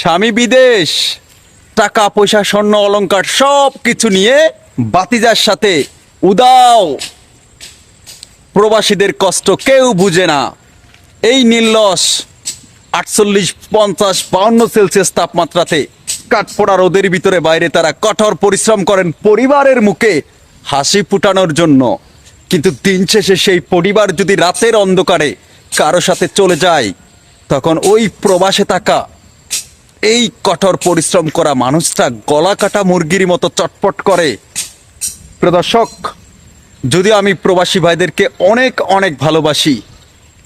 স্বামী বিদেশ, টাকা, পয়সা, স্বর্ণ, অলংকার সব কিছু নিয়ে বাতিজার সাথে উদাও। প্রবাসীদের কষ্ট কেউ বুঝে না। এই নির্লস আটচল্লিশ, পঞ্চাশ, বাউন্ন সেলসিয়াস তাপমাত্রাতে কাঠপোড়া রোদের ভিতরে বাইরে তারা কঠোর পরিশ্রম করেন পরিবারের মুখে হাসি ফুটানোর জন্য। কিন্তু দিন শেষে সেই পরিবার যদি রাতের অন্ধকারে কারও সাথে চলে যায়, তখন ওই প্রবাসে থাকা এই কঠোর পরিশ্রম করা মানুষটা গলা কাটা মুরগির মতো চটপট করে। প্রদর্শক যদিও আমি প্রবাসী ভাইদেরকে অনেক অনেক ভালোবাসি,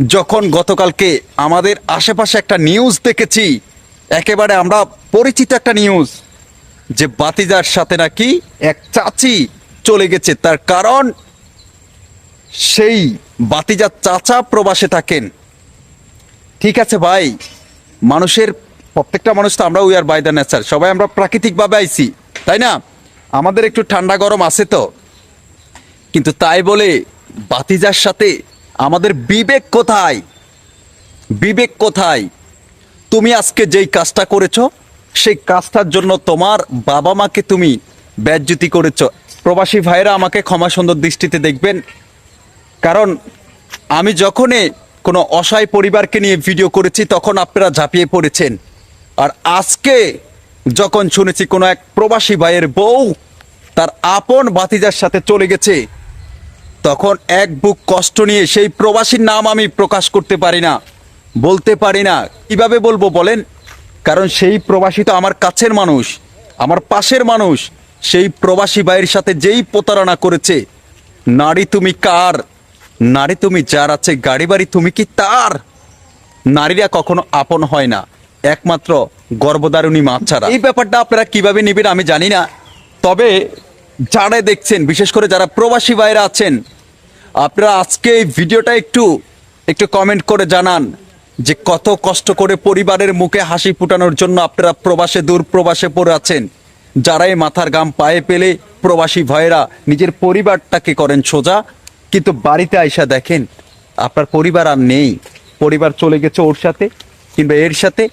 যখন গতকালকে আমাদের আশেপাশে একটা নিউজ দেখেছি, একেবারে আমরা পরিচিত একটা নিউজ যে বাতিজার সাথে নাকি এক চাচি চলে গেছে। তার কারণ, সেই বাতিজার চাচা প্রবাসে থাকেন। ঠিক আছে ভাই, মানুষের প্রত্যেকটা মানুষ তো আমরা we are by the nature সবাই আমরা প্রাকৃতিকভাবে আইছি, তাই না? আমাদের একটু ঠান্ডা গরম আছে তো। কিন্তু তাই বলে বাতিজার সাথে আমাদের বিবেক কোথায়? বিবেক কোথায়? তুমি আজকে যেই কাজটা করেছ, সেই কাজটার জন্য তোমার বাবা মাকে তুমি ব্যাজ্যুতি করেছ। প্রবাসী ভাইরা আমাকে ক্ষমা সুন্দর দৃষ্টিতে দেখবেন। কারণ আমি যখনই কোনো অসহায় পরিবারকে নিয়ে ভিডিও করেছি, তখন আপনারা ঝাঁপিয়ে পড়েছেন। আর আজকে যখন শুনেছি কোনো এক প্রবাসী ভাইয়ের বউ তার আপন বাতিজার সাথে চলে গেছে, তখন এক বুক কষ্ট নিয়ে সেই প্রবাসীর নাম আমি প্রকাশ করতে পারি না, বলতে পারি না। কীভাবে বলব বলেন? কারণ সেই প্রবাসী তো আমার কাছের মানুষ, আমার পাশের মানুষ। সেই প্রবাসী ভাইয়ের সাথে যেই প্রতারণা করেছে, নারী তুমি কার? নারী তুমি যার আছে গাড়ি বাড়ি তুমি কি তার? নারীরা কখনো আপন হয় না। একমাত্র গর্ভধারণী মা ছাড়া। এই ব্যাপারটা আপনারা কীভাবে নেবেন আমি জানি না। তবে যারা দেখছেন, বিশেষ করে যারা প্রবাসী বাইরে আছেন, আপনারা আজকে এই ভিডিওটা একটু একটু কমেন্ট করে জানান যে কত কষ্ট করে পরিবারের মুখে হাসি ফুটানোর জন্য আপনারা প্রবাসে দূর প্রবাসে পড়ে আছেন। যারাই মাথার গাম পায়ে পেলে প্রবাসী ভয়েরা নিজের পরিবারটাকে করেন সোজা, কিন্তু বাড়িতে আইসা দেখেন, আপনার পরিবার আর নেই। পরিবার চলে গেছে ওর সাথে কিংবা এর সাথে।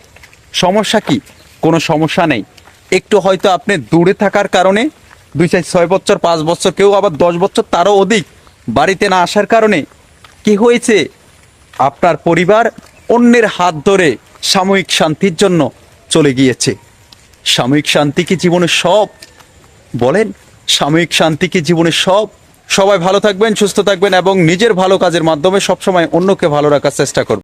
সমস্যা কি? কোনো সমস্যা নেই। একটু হয়তো আপনি দূরে থাকার কারণে দুই চার ছয় বছর, পাঁচ বছর, কেউ আবার দশ বছর, তারও অধিক বাড়িতে না আসার কারণে কি হয়েছে? আপনার পরিবার অন্যের হাত ধরে সাময়িক শান্তির জন্য চলে গিয়েছে। সাময়িক শান্তি কি জীবনের সব? বলেন, সাময়িক শান্তি কি জীবনের সব? সবাই ভালো থাকবেন, সুস্থ থাকবেন এবং নিজের ভালো কাজের মাধ্যমে সবসময় অন্যকে ভালো রাখার চেষ্টা করবেন।